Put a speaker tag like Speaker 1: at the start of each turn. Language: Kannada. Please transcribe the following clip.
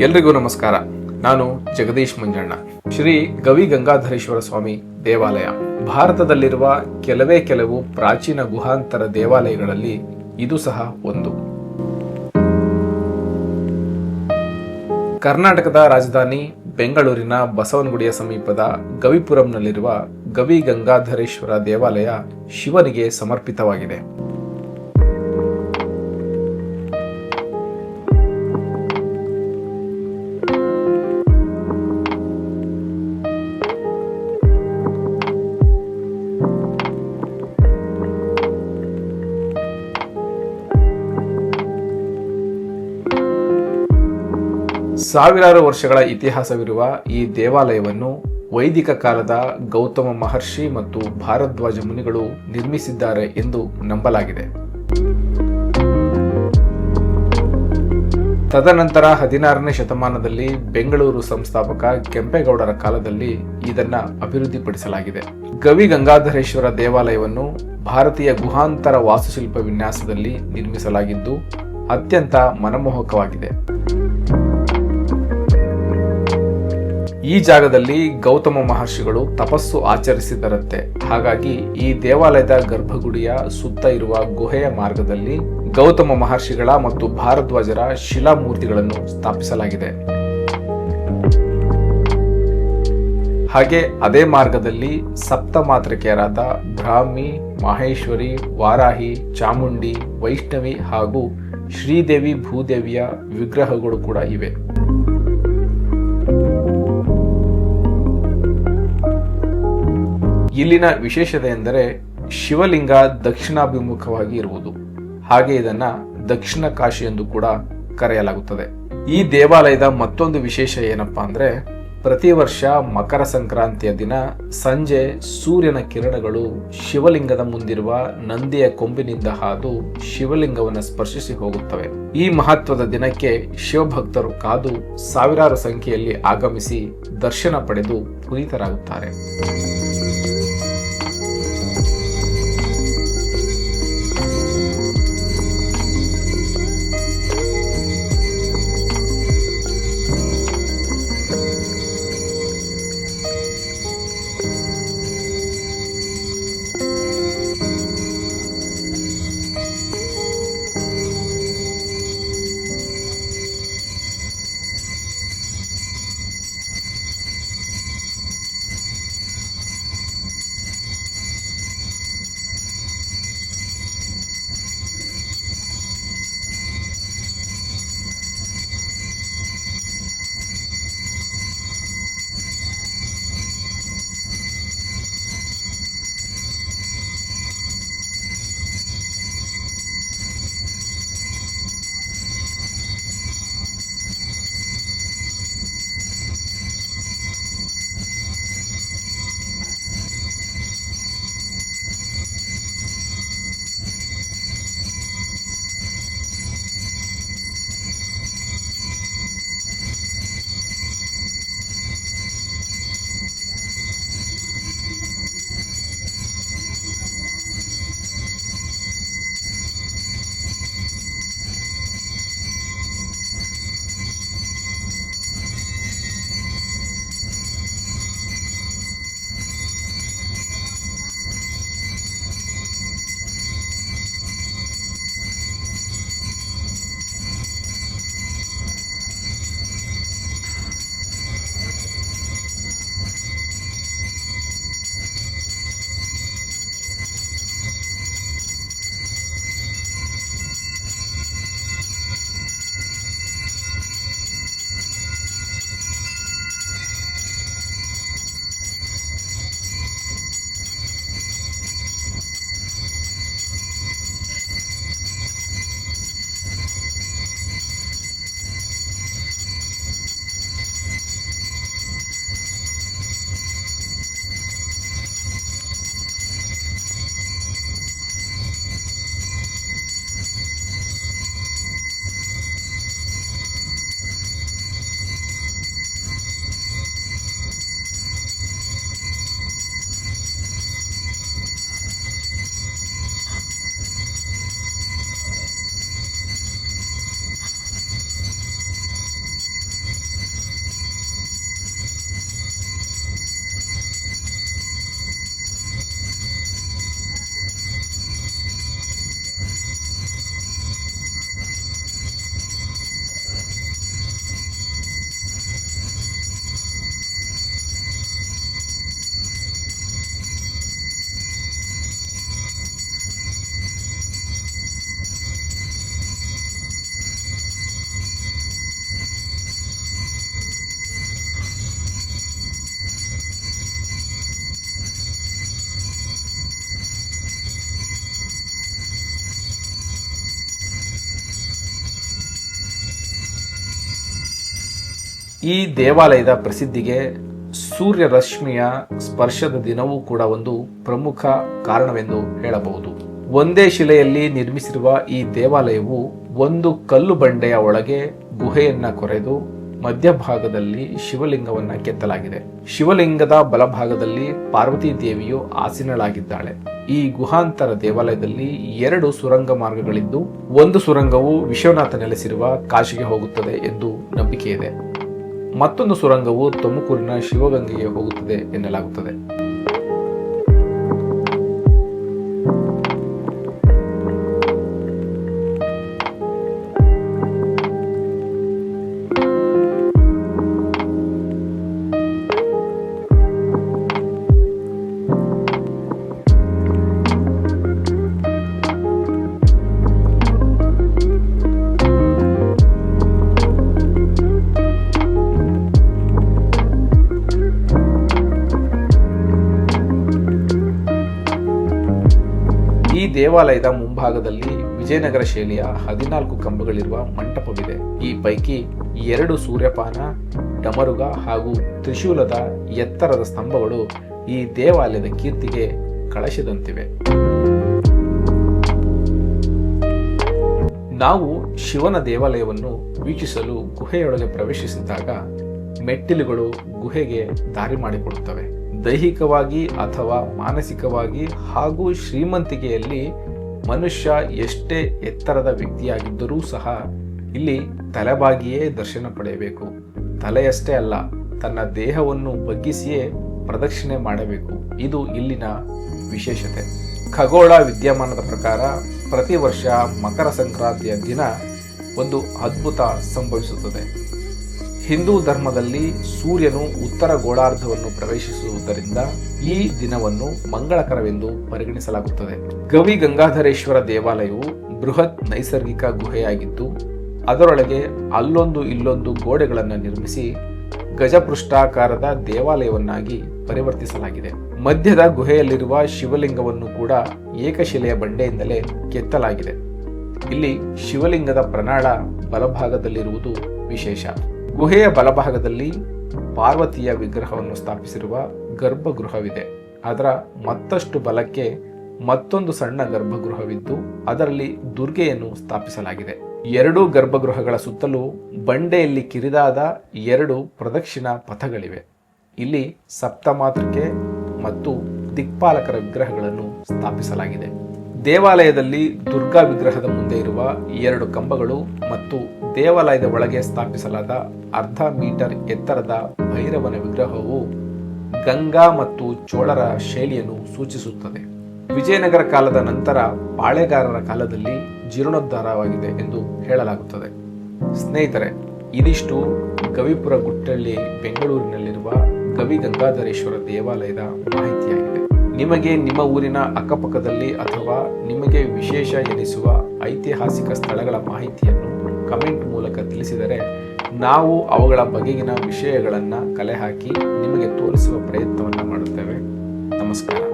Speaker 1: ಎಲ್ರಿಗೂ ನಮಸ್ಕಾರ. ನಾನು ಜಗದೀಶ್ ಮಂಜಣ್ಣ. ಶ್ರೀ ಗವಿ ಗಂಗಾಧರೇಶ್ವರ ಸ್ವಾಮಿ ದೇವಾಲಯ. ಭಾರತದಲ್ಲಿರುವ ಕೆಲವೇ ಕೆಲವು ಪ್ರಾಚೀನ ಗುಹಾಂತರ ದೇವಾಲಯಗಳಲ್ಲಿ ಇದು ಸಹ ಒಂದು. ಕರ್ನಾಟಕದ ರಾಜಧಾನಿ ಬೆಂಗಳೂರಿನ ಬಸವನಗುಡಿಯ ಸಮೀಪದ ಗವಿಪುರಂನಲ್ಲಿರುವ ಗವಿ ಗಂಗಾಧರೇಶ್ವರ ದೇವಾಲಯ ಶಿವನಿಗೆ ಸಮರ್ಪಿತವಾಗಿದೆ. ಸಾವಿರಾರು ವರ್ಷಗಳ ಇತಿಹಾಸವಿರುವ ಈ ದೇವಾಲಯವನ್ನು ವೈದಿಕ ಕಾಲದ ಗೌತಮ ಮಹರ್ಷಿ ಮತ್ತು ಭಾರದ್ವಾಜ ಮುನಿಗಳು ನಿರ್ಮಿಸಿದ್ದಾರೆ ಎಂದು ನಂಬಲಾಗಿದೆ. ತದನಂತರ ಹದಿನಾರನೇ ಶತಮಾನದಲ್ಲಿ ಬೆಂಗಳೂರು ಸಂಸ್ಥಾಪಕ ಕೆಂಪೇಗೌಡರ ಕಾಲದಲ್ಲಿ ಇದನ್ನ ಅಭಿವೃದ್ಧಿಪಡಿಸಲಾಗಿದೆ. ಗವಿ ಗಂಗಾಧರೇಶ್ವರ ದೇವಾಲಯವನ್ನು ಭಾರತೀಯ ಗುಹಾಂತರ ವಾಸ್ತುಶಿಲ್ಪ ವಿನ್ಯಾಸದಲ್ಲಿ ನಿರ್ಮಿಸಲಾಗಿದ್ದು, ಅತ್ಯಂತ ಮನಮೋಹಕವಾಗಿದೆ. ಈ ಜಾಗದಲ್ಲಿ ಗೌತಮ ಮಹರ್ಷಿಗಳು ತಪಸ್ಸು ಆಚರಿಸಿದರಂತೆ. ಹಾಗಾಗಿ ಈ ದೇವಾಲಯದ ಗರ್ಭಗುಡಿಯ ಸುತ್ತ ಇರುವ ಗುಹೆಯ ಮಾರ್ಗದಲ್ಲಿ ಗೌತಮ ಮಹರ್ಷಿಗಳ ಮತ್ತು ಭಾರದ್ವಾಜರ ಶಿಲಾಮೂರ್ತಿಗಳನ್ನು ಸ್ಥಾಪಿಸಲಾಗಿದೆ. ಹಾಗೆ ಅದೇ ಮಾರ್ಗದಲ್ಲಿ ಸಪ್ತ ಮಾತೃಕೆಯರಾದ ಬ್ರಾಹ್ಮಿ, ಮಹೇಶ್ವರಿ, ವಾರಾಹಿ, ಚಾಮುಂಡಿ, ವೈಷ್ಣವಿ ಹಾಗೂ ಶ್ರೀದೇವಿ ಭೂದೇವಿಯ ವಿಗ್ರಹಗಳು ಕೂಡ ಇವೆ. ಇಲ್ಲಿನ ವಿಶೇಷತೆ ಎಂದರೆ ಶಿವಲಿಂಗ ದಕ್ಷಿಣಾಭಿಮುಖವಾಗಿ ಇರುವುದು. ಹಾಗೆ ಇದನ್ನ ದಕ್ಷಿಣ ಕಾಶಿ ಎಂದು ಕೂಡ ಕರೆಯಲಾಗುತ್ತದೆ. ಈ ದೇವಾಲಯದ ಮತ್ತೊಂದು ವಿಶೇಷ ಏನಪ್ಪಾ ಅಂದ್ರೆ ಪ್ರತಿ ವರ್ಷ ಮಕರ ಸಂಕ್ರಾಂತಿಯ ದಿನ ಸಂಜೆ ಸೂರ್ಯನ ಕಿರಣಗಳು ಶಿವಲಿಂಗದ ಮುಂದಿರುವ ನಂದಿಯ ಕೊಂಬಿನಿಂದ ಹಾದು ಶಿವಲಿಂಗವನ್ನು ಸ್ಪರ್ಶಿಸಿ ಹೋಗುತ್ತವೆ. ಈ ಮಹತ್ವದ ದಿನಕ್ಕೆ ಶಿವಭಕ್ತರು ಕಾದು ಸಾವಿರಾರು ಸಂಖ್ಯೆಯಲ್ಲಿ ಆಗಮಿಸಿ ದರ್ಶನ ಪಡೆದು ಪುನೀತರಾಗುತ್ತಾರೆ. ಈ ದೇವಾಲಯದ ಪ್ರಸಿದ್ಧಿಗೆ ಸೂರ್ಯ ರಶ್ಮಿಯ ಸ್ಪರ್ಶದ ದಿನವೂ ಕೂಡ ಒಂದು ಪ್ರಮುಖ ಕಾರಣವೆಂದು ಹೇಳಬಹುದು. ಒಂದೇ ಶಿಲೆಯಲ್ಲಿ ನಿರ್ಮಿಸಿರುವ ಈ ದೇವಾಲಯವು ಒಂದು ಕಲ್ಲು ಬಂಡೆಯ ಒಳಗೆ ಗುಹೆಯನ್ನ ಕೊರೆದು ಮಧ್ಯಭಾಗದಲ್ಲಿ ಶಿವಲಿಂಗವನ್ನ ಕೆತ್ತಲಾಗಿದೆ. ಶಿವಲಿಂಗದ ಬಲಭಾಗದಲ್ಲಿ ಪಾರ್ವತಿ ದೇವಿಯು ಆಸೀನಳಾಗಿದ್ದಾಳೆ. ಈ ಗುಹಾಂತರ ದೇವಾಲಯದಲ್ಲಿ ಎರಡು ಸುರಂಗ ಮಾರ್ಗಗಳಿದ್ದು, ಒಂದು ಸುರಂಗವು ವಿಶ್ವನಾಥ ನೆಲೆಸಿರುವ ಕಾಶಿಗೆ ಹೋಗುತ್ತದೆ ಎಂದು ನಂಬಿಕೆ ಇದೆ ಮತ್ತೊಂದು ಸುರಂಗವು ತುಮಕೂರಿನ ಶಿವಗಂಗೆಗೆ ಹೋಗುತ್ತದೆ ಎನ್ನಲಾಗುತ್ತದೆ. ದೇವಾಲಯದ ಮುಂಭಾಗದಲ್ಲಿ ವಿಜಯನಗರ ಶೈಲಿಯ ಹದಿನಾಲ್ಕು ಕಂಬಗಳಿರುವ ಮಂಟಪವಿದೆ. ಈ ಪೈಕಿ ಎರಡು ಸೂರ್ಯಪಾನ, ಡಮರುಗ ಹಾಗೂ ತ್ರಿಶೂಲದ ಎತ್ತರದ ಸ್ತಂಭಗಳು ಈ ದೇವಾಲಯದ ಕೀರ್ತಿಗೆ ಕಳಶದಂತಿವೆ. ನಾವು ಶಿವನ ದೇವಾಲಯವನ್ನು ವೀಕ್ಷಿಸಲು ಗುಹೆಯೊಳಗೆ ಪ್ರವೇಶಿಸಿದಾಗ ಮೆಟ್ಟಿಲುಗಳು ಗುಹೆಗೆ ದಾರಿ ಮಾಡಿಕೊಡುತ್ತವೆ. ದೈಹಿಕವಾಗಿ ಅಥವಾ ಮಾನಸಿಕವಾಗಿ ಹಾಗೂ ಶ್ರೀಮಂತಿಕೆಯಲ್ಲಿ ಮನುಷ್ಯ ಎಷ್ಟೇ ಎತ್ತರದ ವ್ಯಕ್ತಿಯಾಗಿದ್ದರೂ ಸಹ ಇಲ್ಲಿ ತಲೆಬಾಗಿಯೇ ದರ್ಶನ ಪಡೆಯಬೇಕು. ತಲೆಯಷ್ಟೇ ಅಲ್ಲ, ತನ್ನ ದೇಹವನ್ನು ಬಗ್ಗಿಸಿಯೇ ಪ್ರದಕ್ಷಿಣೆ ಮಾಡಬೇಕು. ಇದು ಇಲ್ಲಿನ ವಿಶೇಷತೆ. ಖಗೋಳ ವಿದ್ಯಮಾನದ ಪ್ರಕಾರ ಪ್ರತಿ ವರ್ಷ ಮಕರ ಸಂಕ್ರಾಂತಿಯ ದಿನ ಒಂದು ಅದ್ಭುತ ಸಂಭವಿಸುತ್ತದೆ. ಹಿಂದೂ ಧರ್ಮದಲ್ಲಿ ಸೂರ್ಯನು ಉತ್ತರ ಗೋಳಾರ್ಧವನ್ನು ಪ್ರವೇಶಿಸುವುದರಿಂದ ಈ ದಿನವನ್ನು ಮಂಗಳಕರವೆಂದು ಪರಿಗಣಿಸಲಾಗುತ್ತದೆ. ಗವಿ ಗಂಗಾಧರೇಶ್ವರ ದೇವಾಲಯವು ಬೃಹತ್ ನೈಸರ್ಗಿಕ ಗುಹೆಯಾಗಿದ್ದು, ಅದರೊಳಗೆ ಅಲ್ಲೊಂದು ಇಲ್ಲೊಂದು ಗೋಡೆಗಳನ್ನು ನಿರ್ಮಿಸಿ ಗಜಪೃಷ್ಠಾಕಾರದ ದೇವಾಲಯವನ್ನಾಗಿ ಪರಿವರ್ತಿಸಲಾಗಿದೆ. ಮಧ್ಯದ ಗುಹೆಯಲ್ಲಿರುವ ಶಿವಲಿಂಗವನ್ನು ಕೂಡ ಏಕಶಿಲೆಯ ಬಂಡೆಯಿಂದಲೇ ಕೆತ್ತಲಾಗಿದೆ. ಇಲ್ಲಿ ಶಿವಲಿಂಗದ ಪ್ರನಾಳ ಬಲಭಾಗದಲ್ಲಿರುವುದು ವಿಶೇಷ. ಗುಹೆಯ ಬಲಭಾಗದಲ್ಲಿ ಪಾರ್ವತಿಯ ವಿಗ್ರಹವನ್ನು ಸ್ಥಾಪಿಸಿರುವ ಗರ್ಭಗೃಹವಿದೆ. ಅದರ ಮತ್ತಷ್ಟು ಬಲಕ್ಕೆ ಮತ್ತೊಂದು ಸಣ್ಣ ಗರ್ಭಗೃಹವಿದ್ದು, ಅದರಲ್ಲಿ ದುರ್ಗೆಯನ್ನು ಸ್ಥಾಪಿಸಲಾಗಿದೆ. ಎರಡೂ ಗರ್ಭಗೃಹಗಳ ಸುತ್ತಲೂ ಬಂಡೆಯಲ್ಲಿ ಕಿರಿದಾದ ಎರಡು ಪ್ರದಕ್ಷಿಣ ಪಥಗಳಿವೆ. ಇಲ್ಲಿ ಸಪ್ತಮಾತೃಕೆ ಮತ್ತು ದಿಕ್ಪಾಲಕರ ವಿಗ್ರಹಗಳನ್ನು ಸ್ಥಾಪಿಸಲಾಗಿದೆ. ದೇವಾಲಯದಲ್ಲಿ ದುರ್ಗಾ ವಿಗ್ರಹದ ಮುಂದೆ ಇರುವ ಎರಡು ಕಂಬಗಳು ಮತ್ತು ದೇವಾಲಯದ ಒಳಗೆ ಸ್ಥಾಪಿಸಲಾದ ಅರ್ಧ ಮೀಟರ್ ಎತ್ತರದ ಭೈರವನ ವಿಗ್ರಹವು ಗಂಗಾ ಮತ್ತು ಚೋಳರ ಶೈಲಿಯನ್ನು ಸೂಚಿಸುತ್ತದೆ. ವಿಜಯನಗರ ಕಾಲದ ನಂತರ ಪಾಳೆಗಾರರ ಕಾಲದಲ್ಲಿ ಜೀರ್ಣೋದ್ಧಾರವಾಗಿದೆ ಎಂದು ಹೇಳಲಾಗುತ್ತದೆ. ಸ್ನೇಹಿತರೆ, ಇದಿಷ್ಟು ಗವಿಪುರ ಗುಟ್ಟಳ್ಳಿ ಬೆಂಗಳೂರಿನಲ್ಲಿರುವ ಗವಿ ಗಂಗಾಧರೇಶ್ವರ ದೇವಾಲಯದ ಮಾಹಿತಿಯಾಗಿದೆ. ನಿಮಗೆ ನಿಮ್ಮ ಊರಿನ ಅಕ್ಕಪಕ್ಕದಲ್ಲಿ ಅಥವಾ ನಿಮಗೆ ವಿಶೇಷ ಎನಿಸುವ ಐತಿಹಾಸಿಕ ಸ್ಥಳಗಳ ಮಾಹಿತಿಯನ್ನು ಕಮೆಂಟ್ ಮೂಲಕ ತಿಳಿಸಿದರೆ ನಾವು ಅವುಗಳ ಬಗೆಗಿನ ವಿಷಯಗಳನ್ನು ಕಲೆ ಹಾಕಿ ನಿಮಗೆ ತೋರಿಸುವ ಪ್ರಯತ್ನವನ್ನು ಮಾಡುತ್ತೇವೆ. ನಮಸ್ಕಾರ.